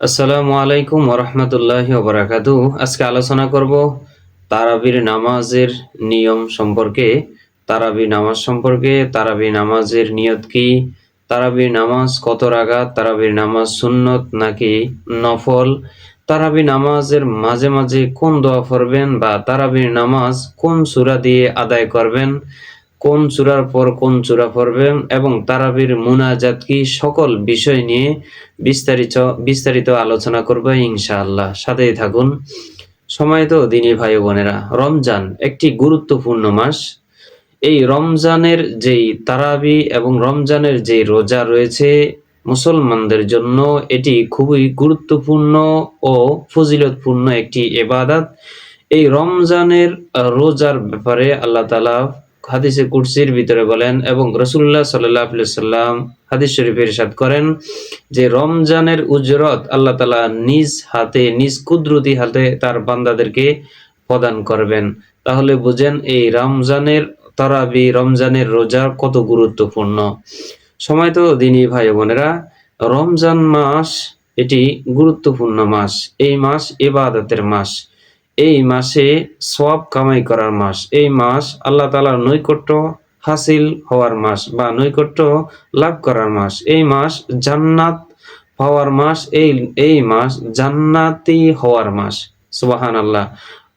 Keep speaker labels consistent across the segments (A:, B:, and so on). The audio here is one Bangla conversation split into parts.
A: আসসালামু আলাইকুম ওরহমতুল্লাহি ওবরাকাতু আজকে আলোচনা করব তারাবির নামাজের নিয়ম সম্পর্কে। তারাবি নামাজ সম্পর্কে তারাবি নামাজের নিয়ত কি? তারাবির নামাজ কত রাগাত তারাবির নামাজ সুন্নত নাকি নফল? তারাবি নামাজের মাঝে মাঝে কোন দোয়া পড়বেন বা তারাবির নামাজ কোন সুরা দিয়ে আদায় করবেন? কোন চূড়ার পর কোন চূড়া পড়বেন এবং তারাবির মুনাজাত কি সকল বিষয় নিয়ে বিস্তারিত বিস্তারিত আলোচনা করব ইনশাআল্লাহ। সাথেই থাকুন। সময় তো দিনী ভাই বোনেরা, রমজান একটি গুরুত্বপূর্ণ মাস। এই রমজানের যেই তারাবি এবং রমজানের যে রোজা রয়েছে মুসলমানদের জন্য এটি খুবই গুরুত্বপূর্ণ ও ফজিলতপূর্ণ একটি এবাদাত এই রমজানের রোজার ব্যাপারে আল্লাহ তালা হাদিসে কুরসির ভিতরে বলেন, এবং রসুল্লাহ সাল্লাহ সাল্লাম হাদিস শরীফের সাদ করেন যে, রমজানের উজরত আল্লাহ তালা নিজ হাতে, নিজ কুদরতি হাতে তার বান্দাদেরকে প্রদান করবেন। তাহলে বুঝেন এই রমজানের তরাবি, রমজানের রোজা কত গুরুত্বপূর্ণ। সময় তো দিনই ভাই বোনেরা, রমজান মাস এটি গুরুত্বপূর্ণ মাস, এই মাস এবাদতের মাস। এই মাসে সব কামাই করার মাস। এই মাস আল্লাহ তালার নৈকট্য হাসিল হওয়ার মাস বা নৈকট্য লাভ করার মাস। এই মাস জান্নাত হওয়ার মাস, এই এই মাস জান্নাতি হওয়ার মাস। সুবাহান আল্লাহ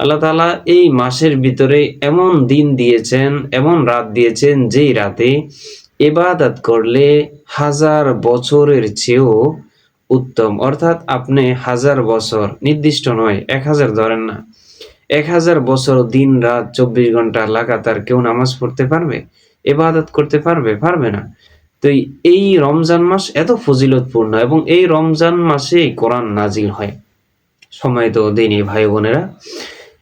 A: আল্লাহ তালা এই মাসের ভিতরে এমন দিন দিয়েছেন, এমন রাত দিয়েছেন যেই রাতে এবাদত করলে হাজার বছরের চেয়েও উত্তম। অর্থাৎ আপনি হাজার বছর, নির্দিষ্ট নয়, এক হাজার ধরেন না, এক হাজার বছর দিন, রাত, চব্বিশ ঘণ্টা লাগাতার কেউ নামাজ পড়তে পারবে? এবাদত করতে পারবে? পারবে না। তো এই- রমজান মাস এত ফজিলতপূর্ণ এবং এই রমজান মাসে কোরআন নাজিল হয়। সময় তো দিনই ভাই বোনেরা।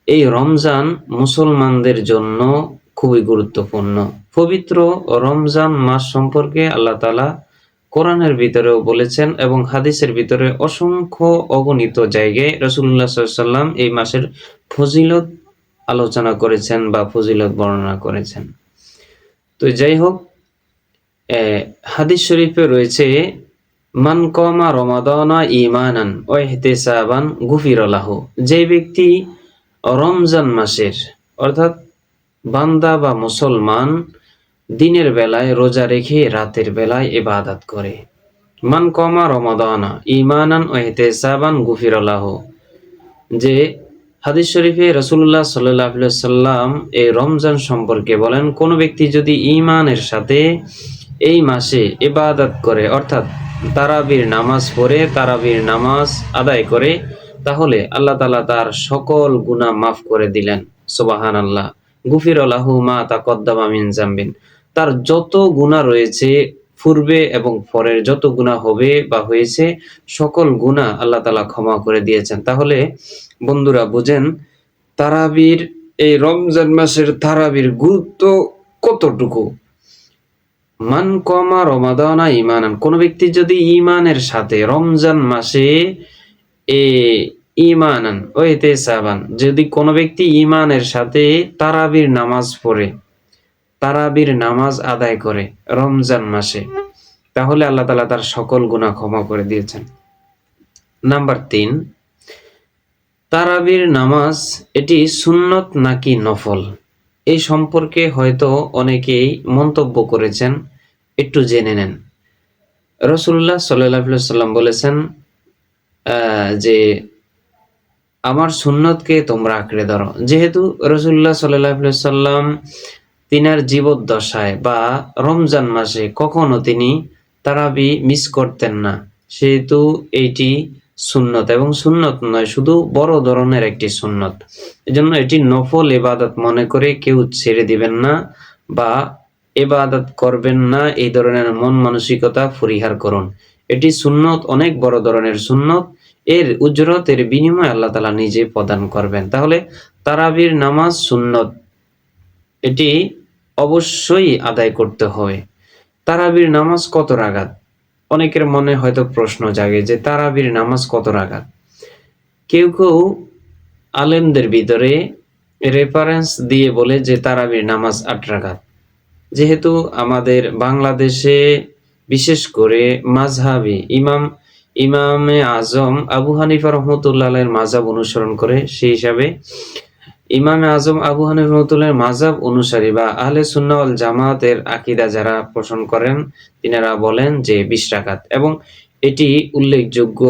A: এই রমজান মুসলমানদের জন্য খুবই গুরুত্বপূর্ণ। পবিত্র রমজান মাস সম্পর্কে আল্লাহ তালা কোরআনের ভিতরেও বলেছেন এবং হাদিসের ভিতরে অসংখ্য অগণিত জায়গায় রসুল্লাহ সাল্লাম এই মাসের ফজিলত আলোচনা করেছেন বা ফজিলত বর্ণনা করেছেন। তো যাই হোক হাদিস শরীফে রয়েছে, মান কমা রমাদানা ইমানান ও গুফিরলাহ যে ব্যক্তি রমজান মাসের, অর্থাৎ বান্দা বা মুসলমান দিনের বেলায় রোজা রেখে রাতের বেলায় ইবাদত করে। মান কমা রমাদানা ইমানান ও ইহতিসাবান গুফিরলাহ যে হাদিস শরীফে রসুল্লাহ সাল্লাহ সাল্লাম এই রমজান সম্পর্কে বলেন, কোনো ব্যক্তি যদি ইমানের সাথে এই মাসে ইবাদত করে, অর্থাৎ তারাবির নামাজ পড়ে, তারাবির নামাজ আদায় করে, তাহলে আল্লাহ তালা তার সকল গুনাহ মাফ করে দিলেন। সুবাহান আল্লাহ গুফির আল্লাহু মা তাকদ্দামা মিন জাম্বিন তার যত গুনাহ রয়েছে, পূর্বে এবং পরের যত গুনাহ হবে বা হয়েছে, সকল গুনাহ আল্লাহ তালা ক্ষমা করে দিয়েছেন। তাহলে বন্ধুরা, বুঝেন, তারাবির এই রমজান মাসের তারাবির গুরুত্ব কতটুকু? মান কমা রমাদানা ইমানান কোন ব্যক্তি যদি ইমানের সাথে রমজান মাসে এ ইমানান ওইতে সাবান যদি কোনো ব্যক্তি ইমানের সাথে তারাবির নামাজ পড়ে তারাবির নামাজ আদায় করে রমজান মাসে, তাহলে আল্লাহ তালা তার সকল গুনাহ ক্ষমা করে দিয়েছেন। নাম্বার তিন, তারাবির নামাজ এটি সুন্নত নাকি নফল? এই সম্পর্কে হয়তো অনেকেই মন্তব্য করেছেন, একটু জেনে নেন। রসুল্লাহ সাল্লাহ সাল্লাম বলেছেন যে আমার সুন্নতকে তোমরা আঁকড়ে ধরো। যেহেতু রসুল্লাহ সাল্লাহ সাল্লাম তিনার জীবদ্দশায় বা রমজান মাসে কখনো তিনি তারাবি মিস করতেন না। সেহেতু এইটি সুন্নত এবং সুন্নত নয়, শুধু বড় ধরনের একটি সুন্নত। এজন্য এটি নফল এবাদত মনে করে কেউ ছেড়ে দিবেন না বা এবাদত করবেন না, এই ধরনের মন মানসিকতা পরিহার করুন। এটি সুন্নত, অনেক বড় ধরনের সুন্নত। এর উজরতের বিনিময়ে আল্লাহ তালা নিজে প্রদান করবেন। তাহলে তারাবির নামাজ সুন্নত। এটি অবশ্যই আদায় করতে হবে। তারাবির নামাজ কত রাগাত? অনেকের মনে হয়তো প্রশ্ন জাগে যে তারাবির নামাজ কত রাগাত? কেউ কেউ আলেমদের ভিতরে রেফারেন্স দিয়ে বলে যে তারাবির নামাজ আট রাগাত। যেহেতু আমাদের বাংলাদেশে বিশেষ করে মাঝহাবি ইমাম, ইমামে আজম আবু হানিফা রহমতুল্লাহ মাজাব অনুসরণ করে, সেই হিসাবে ইমামে আজম আবু হানিফা মাজাব অনুসারী বা আহলে সুন্নাহ ওয়াল জামাতের আকীদা যারা পোষণ করেন, তিনারা বলেন যে বিশ রাকাত। এবং এটি উল্লেখযোগ্য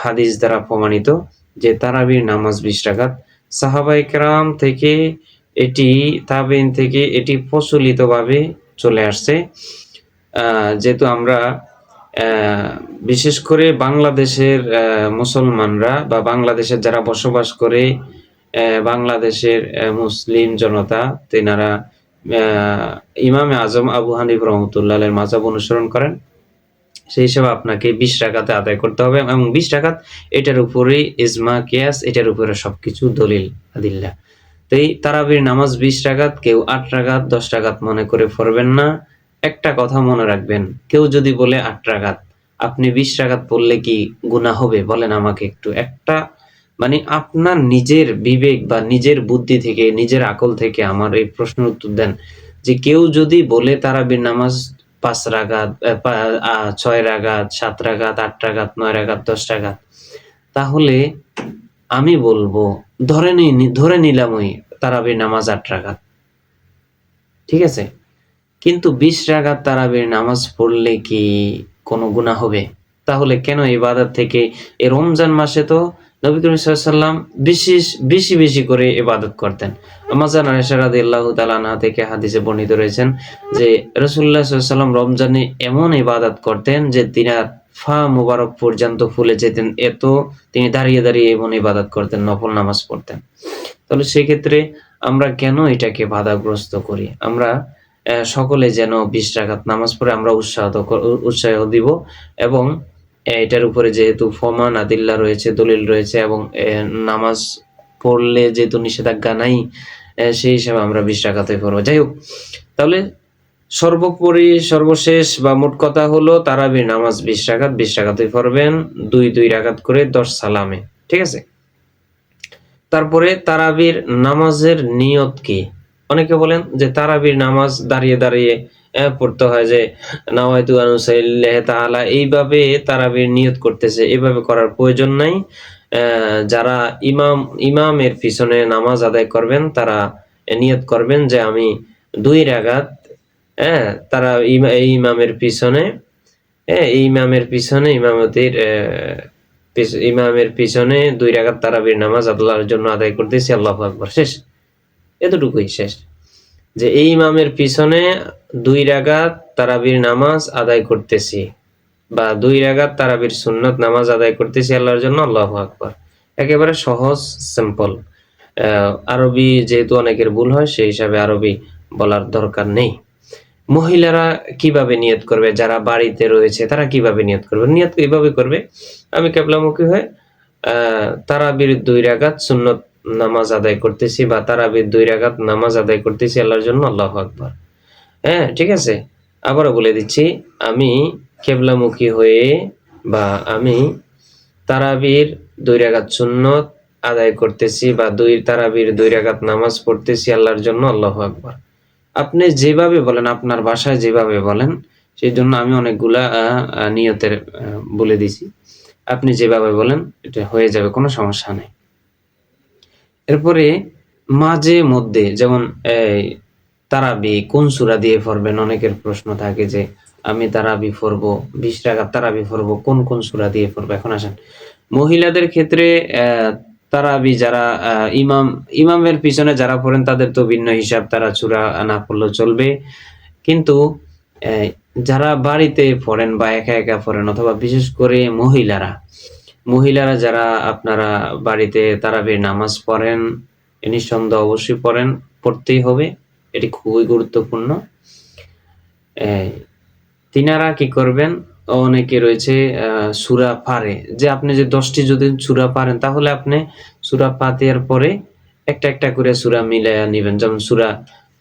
A: হাদিস দ্বারা প্রমাণিত যে তারাবির নামাজ বিশ রাকাত। সাহাবাই কেরাম থেকে এটি তাবেন থেকে এটি প্রচলিতভাবে চলে আসছে। যেহেতু আমরা বিশেষ করে বাংলাদেশের মুসলমানরা বা বাংলাদেশের যারা বসবাস করে বাংলাদেশের মুসলিম জনতা, তেনারা ইমামে আজম আবু হানিফ রহমতুল্লাহ মাজাব অনুসরণ করেন। সেই হিসাবে আপনাকে বিশ টাকাতে আদায় করতে হবে এবং বিশ টাকাত এটার উপরে ইজমা, কিয়াস এটার উপরে সবকিছু দলিল, আদিল্লা। তো এই তারাবির নামাজ বিশ টাকাত কেউ আট টাকাত দশ টাকাত মনে করে পড়বেন না। একটা কথা মনে রাখবেন, কেউ যদি বলে আট টাকাত আপনি বিশ টাকাত পড়লে কি গুনাহ হবে? বলেন আমাকে একটু। একটা মানে আপনার নিজের বিবেক বা নিজের বুদ্ধি থেকে, নিজের আকল থেকে আমার এই প্রশ্নের উত্তর দেন যে কেউ যদি বলে তারাবির নামাজ পাঁচ রাগাত ছয় রাগাত, সাত রাগাত, আট রাগাত, নয় রাগাত, দশ রাগাত, তাহলে আমি বলব, ধরে নি, ধরে নিলাম ওই তারাবির নামাজ আট রাগাত। ঠিক আছে? কিন্তু বিশ রাগাত তারাবির নামাজ পড়লে কি কোনো গুনাহ হবে? তাহলে কেন ইবাদত থেকে এই রমজান মাসে তো নবী করিম সাল্লাম বেশি বেশি বেশি করে ইবাদত করতেন। আমাজান আয়েশা রাদিয়াল্লাহু তাআলা থেকে হাদিসে বর্ণিত রয়েছেন যে, রাসূলুল্লাহ সাল্লাম রমজানে এমন ইবাদত করতেন যে তিনার ফা মুবারক পর্যন্ত ফুলে যেতেন, এত তিনি দাঁড়িয়ে দাঁড়িয়ে এমন ইবাদত করতেন, নফল নামাজ পড়তেন। তাহলে সেক্ষেত্রে আমরা কেন এটাকে বাধাগ্রস্ত করি? আমরা সকলে যেন বিশ রাকাত নামাজ পড়ে আমরা উৎসাহ উৎসাহ দিব এবং এটার উপরে যেহেতু ফমান আদিল্লা রয়েছে, দলিল রয়েছে এবং নামাজ পড়লে যেহেতু নিষেধাজ্ঞা নাই সেই হিসাবে আমরা বিশ রাকাতে পড়ব। যাই হোক তাহলে সর্বোপরি, সর্বশেষ বা মোট কথা হলো, তারাবির নামাজ বিশ রাকাত, বিশ রাকাতে পড়বেন, দুই দুই রাকাত করে দশ সালামে, ঠিক আছে? তারপরে তারাবির নামাজের নিয়ত কি? অনেকে বলেন যে তারাবির নামাজ দাঁড়িয়ে দাঁড়িয়ে পড়তে হয় যে নাওয়াইতু আনুসাইল্লাহ তাআলা এইভাবে তারাবির নিয়ত করতেছে, এভাবে করার প্রয়োজন নাই। যারা ইমাম, ইমামের পিছনে নামাজ আদায় করবেন, তারা নিয়ত করবেন যে আমি দুই রাগাত হ্যাঁ তারা ইমামের পিছনে হ্যাঁ ইমামের পিছনে ইমামতির ইমামের পিছনে দুই রাকাত তারাবির নামাজ আল্লাহর জন্য আদায় করতেছি, আল্লাহ আকবর, শেষ। এতটুকুই, শেষ। যে এই ইমামের পিছনে দুই রাগাত তারাবির নামাজ আদায় করতেছি বা দুই রাগাত তারাবির সুন্নত নামাজ আদায় করতেছি আল্লাহর জন্য, আল্লাহ আকবর। একেবারে সহজ সিম্পল আরবি যেহেতু অনেকের ভুল হয়, সেই হিসাবে আরবি বলার দরকার নেই। মহিলারা কীভাবে নিয়ত করবে? যারা বাড়িতে রয়েছে, তারা কীভাবে নিয়ত করবে? নিয়ত এইভাবে করবে। আমি কেবলামুখী হয়ে তারাবির দুই রাগাত সুন্নত নামাজ আদায় করতেছি বা তারাবির দুই রাগাত নামাজ আদায় করতেছি আল্লাহর জন্য, আল্লাহ আকবার। হ্যাঁ ঠিক আছে? আবারও বলে দিচ্ছি, আমি কেবলামুখী হয়ে বা আমি তারাবির দুই রাগাত সুন্নত আদায় করতেছি বা দুই, তারাবির দুই রাগাত নামাজ পড়তেছি আল্লাহর জন্য, আল্লাহ আকবার। আপনি যেভাবে বলেন, আপনার ভাষায় যেভাবে বলেন, সেই জন্য আমি অনেকগুলা নিয়তের বলে দিছি। আপনি যেভাবে বলেন, এটা হয়ে যাবে, কোনো সমস্যা নেই। এরপরে মাঝে মধ্যে, যেমন তারাবি, কোন সূরা দিয়ে পড়বেন? অনেকের প্রশ্ন থাকে যে, আমি তারাবি পড়ব, বিশ টাকা তারাবি পড়ব, কোন কোন সূরা দিয়ে পড়ব? এখন আসেন। মহিলাদের ক্ষেত্রে তারাবি যারা ইমাম, ইমামের পিছনে যারা পড়েন, তাদের তো ভিন্ন হিসাব, তারা চূড়া না পড়লেও চলবে। কিন্তু যারা বাড়িতে পড়েন বা একা একা পড়েন, অথবা বিশেষ করে মহিলারা মহিলারা যারা আপনারা বাড়িতে তারাবির নামাজ পড়েন নিঃসন্দেহ অবশ্যই পড়েন পড়তেই হবে এটি খুবই গুরুত্বপূর্ণ। তিনারা কি করবেন? অনেকে রয়েছে সূরা পারে। যে আপনি যে দশটি যদি সুরা পারেন তাহলে আপনি সূরা পাতিয়ার পরে একটা একটা করে সুরা মিলাইয়া নিবেন। যেমন সুরা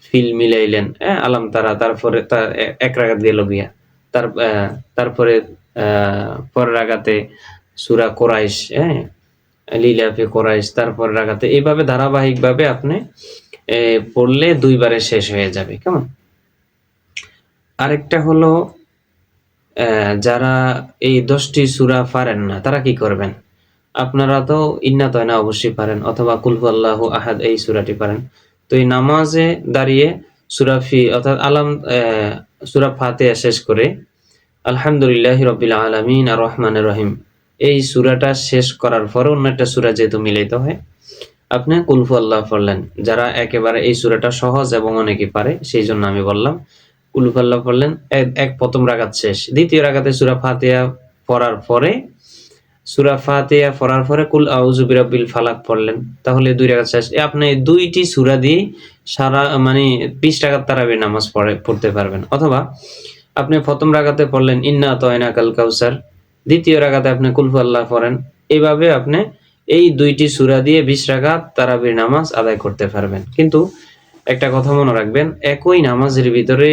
A: ফিল মিলাইলেন হ্যাঁ আলাম তারা তারপরে তার এক রাগাত গেল গিয়া। তার তারপরে আহ, পরের রাগাতে সূরা কোরাইশ হ্যাঁ? লিলাফে কোরাইশ, তারপর রাগাতে, এইভাবে ধারাবাহিকভাবে আপনি পড়লে দুইবারে শেষ হয়ে যাবে, কেমন? আরেকটা হলো যারা এই দশটি সুরা পারেন না, তারা কি করবেন? আপনারা তো ইন্না তয়না অবশ্যই পারেন, অথবা কুলহু আল্লাহ আহাদ, এই সুরাটি পারেন। তো এই নামাজে দাঁড়িয়ে সূরা ফি, অর্থাৎ আলাম সূরা ফাতিহা শেষ করে, আলহামদুলিল্লাহ রবিল আলমিন আর রহমান রহিম এই সূরাটা শেষ করার পরে অন্য একটা সূরা যেহেতু মিলিত হয়, আপনি কুলফু আল্লাহ পড়লেন। যারা একেবারে এই সূরাটা সহজ এবং অনেকে পারে, সেই জন্য আমি বললাম কুলফু আল্লাহ পড়লেন, এক- প্রথম রাগাত শেষ। দ্বিতীয় রাগাতে সূরা ফাতিহা পড়ার পরে, সুরা ফাতিহা পড়ার পরে কুল আউযু বিরাব্বিল ফালাক পড়লেন। তাহলে দুই রাগাত শেষ। আপনি দুইটি সূরা দিয়ে সারা মানে বিশ রাকাত তারাবির নামাজ পড়ে, পড়তে পারবেন। অথবা আপনি প্রথম রাগাতে পড়লেন, ইন্না তয়না কাল কাউসার দ্বিতীয় রাগাতে আপনি কুলফু আল্লাহ পড়েন। এইভাবে আপনি এই দুইটি সূরা দিয়ে বিশ রাকাত তারাবির নামাজ আদায় করতে পারবেন। কিন্তু একটা কথা মনে রাখবেন, একই নামাজের ভিতরে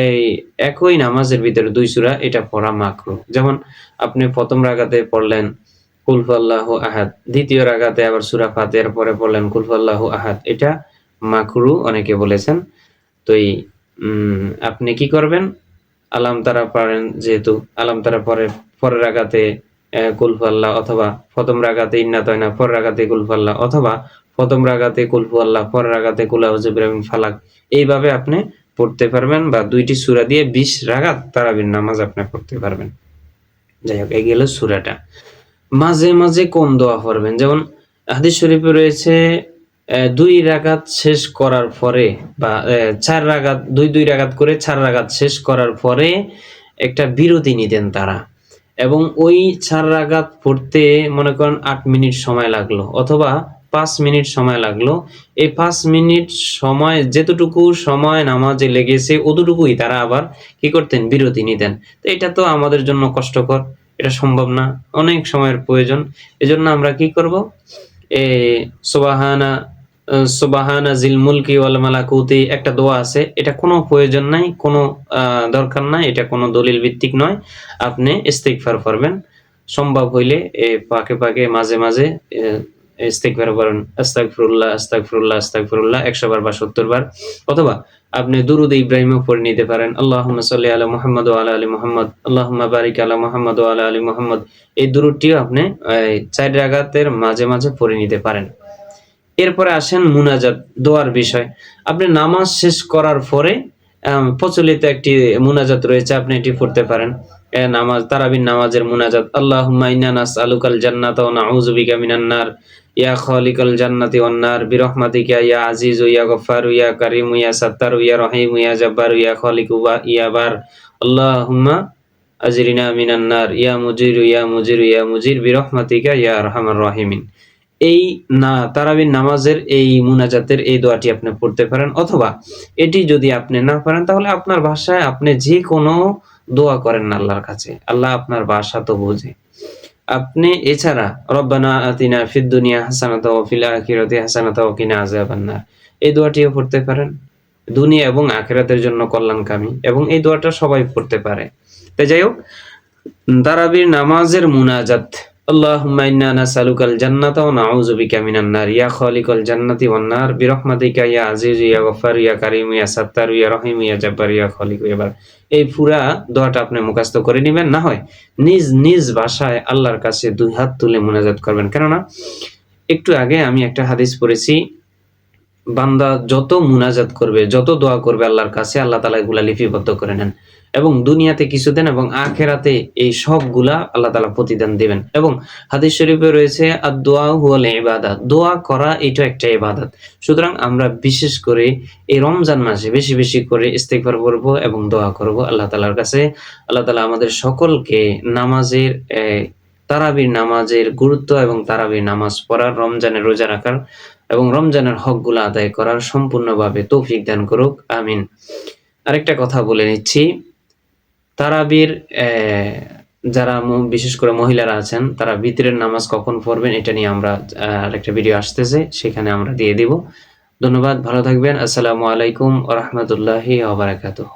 A: এই একই নামাজের ভিতরে দুই সূরা এটা পড়া মাকরু। যেমন আপনি প্রথম রাগাতে পড়লেন কুলফু আল্লাহ আহাদ, দ্বিতীয় রাগাতে আবার সূরা ফাতিহার পরে পড়লেন কুলফু আল্লাহ আহাদ, এটা মাকরু অনেকে বলেছেন। তো এই আপনি কি করবেন? আলাম তারা পারেন যেহেতু, আলাম তারা পরে, পরের রাগাতে কুলফু আল্লাহ অথবা প্রথম রাগাতে ইন্না তয়না পরের রাগাতে কুলফু অথবা প্রথম রাগাতে কুলফু আল্লাহ পরের রাগাতে কুলাউজিবিন ফালাক। এইভাবে আপনি পড়তে পারবেন বা দুইটি সূরা দিয়ে বিশ রাগাত তারাবির নামাজ আপনি পড়তে পারবেন। যাই হোক, এই গেল সূরাটা। মাঝে মাঝে কোন দোয়া পড়বেন। যেমন হাদিস শরীফে রয়েছে দুই রাগাত শেষ করার পরে বা চার রাগাত, দুই দুই রাগাত করে চার রাগাত শেষ করার পরে একটা বিরতি নিতেন তারা। এবং ওই চার রাগাত পড়তে মনে করেন আট মিনিট সময় লাগল অথবা পাঁচ মিনিট সময় লাগল। এই পাঁচ মিনিট সময়, যেতটুকু সময় নামাজে লেগেছে অতটুকুই তারা আবার কি করতেন? বিরতি নিতেন। তো এটা তো আমাদের জন্য কষ্টকর, এটা সম্ভব না, অনেক সময়ের প্রয়োজন। এজন্য আমরা কি করব? এ, সুবাহানা সুবাহানা জিল মুলকি ওয়াল মালাকুতি একটা দোয়া আছে। এটা কোনো প্রয়োজন নাই কোনো দরকার নাই এটা কোনো দলিল ভিত্তিক নয়। আপনি ইস্তিগফার করবেন। সম্ভব হইলে এ পাকে পাকে মাঝে মাঝে এ, ইস্তিগফার করেন। আস্তাগফিরুল্লাহ আস্তাগফিরুল্লাহ আস্তাগফিরুল্লাহ 100 বার বা 70 বার অথবা আপনি দুরুদ ইব্রাহিমও পড়ে নিতে পারেন। আল্লাহুম্মা সাল্লি আলা মুহাম্মদ ওয়া আলা আলি মুহাম্মদ। আল্লাহুম্মা বারিক আলা মুহাম্মদ ওয়া আলা আলি মুহাম্মদ। এই দুরুদটিও আপনি চার রাগাতের মাঝে মাঝে পড়ে নিতে পারেন। এরপরে আসেন মুনাজাত, দোয়ার বিষয়। আপনি নামাজ শেষ করার পরে প্রচলিত একটি মুনাজাত রয়েছে, আপনি এটি পড়তে পারেন। নামাজ, তারাবির নামাজের মুনাজাত, আল্লাহুম্মা ইন্না নাসআলুকাল জান্নাতা ওয়া নাউযু বিকা মিনান নার, ইয়া খালিকাল জান্নাতি ওয়ান নার, বিরহমাতিকা ইয়া আজিজু, ইয়া গফফারু, ইয়া কারিমু, ইয়া সাত্তারু, ইয়া রহিমু, ইয়া জাব্বারু, ইয়া খালিকু ইয়া বার। আল্লাহুম্মা আজরিনা মিনান নার, ইয়া মুজিরু ইয়া মুজিরু, ইয়া মুজির, বিরহমাতিকা ইয়া আরহামার রাহিমিন। এই না, তারাবির নামাজের এই মুনাজাতের এই দোয়াটি আপনি পড়তে পারেন, অথবা এটি যদি আপনি না পারেন, তাহলে আপনার ভাষায় আপনি যে কোনো দোয়া করেন না আল্লাহর কাছে। আল্লাহ আপনার ভাষা তো বোঝে। আপনি এছাড়া, রব্বানা আতিনা ফিদ দুনিয়া হাসানাতা ওয়া ফিল আখিরাতি হাসানাতা ওয়া কিনা আযাবান নার। এই দোয়াটিও পড়তে পারেন। দুনিয়া এবং আখিরাতের জন্য কল্যাণকামী, এবং এই দোয়াটা সবাই পড়তে পারে। তাই যাই হোক, তারাবির নামাজের মুনাজাত আল্লাহুম্মা إنا نسألك الجنة ونعوذ بك من النار يا ইয়া الجنة والنار برحمتك يا عزيز ইয়া غفار يا كريم ইয়া ستار يا رحيم يا جبار يا خالق يا بار এই পুরা দোয়াটা আপনি মুখস্থ করে নেবেন না হয় নিজ নিজ ভাষায় আল্লাহর কাছে দুই হাত তুলে মোনাজাত করবেন কেননা একটু আগে আমি একটা হাদিস পড়েছি বান্দা যত মুনাজাত করবে, যত দোয়া করবে আল্লাহর কাছে, আল্লাহ তালা এগুলা লিপিবদ্ধ করে নেন। এবং দুনিয়াতে কিছু দেন এবং আখেরাতে এই সবগুলা আল্লাহ তালা প্রতিদান দিবেন। এবং হাদিস শরীফে রয়েছে আর দোয়া হুয়াল ইবাদত। দোয়া করা এটা একটা ইবাদত। সুতরাং আমরা বিশেষ করে এই রমজান মাসে বেশি বেশি করে ইস্তেগফার করব এবং দোয়া করব আল্লাহ তালার কাছে। আল্লাহ তালা আমাদের সকলকে নামাজের তারাবির নামাজের গুরুত্ব এবং তারাবির নামাজ পড়ার, রমজানের রোজা রাখার এবং রমজানের হকগুলো আদায় করার সম্পূর্ণভাবে তৌফিক দান করুক, আমিন। আরেকটা কথা বলে নিচ্ছি, তারাবির যারা বিশেষ করে মহিলারা আছেন, তারা ভিতরের নামাজ কখন পড়বেন এটা নিয়ে আমরা আরেকটা ভিডিও আসতেছে, সেখানে আমরা দিয়ে দিব। ধন্যবাদ, ভালো থাকবেন, আসসালামু আলাইকুম ওরহমতুল্লাহি ওবরাকাতুহ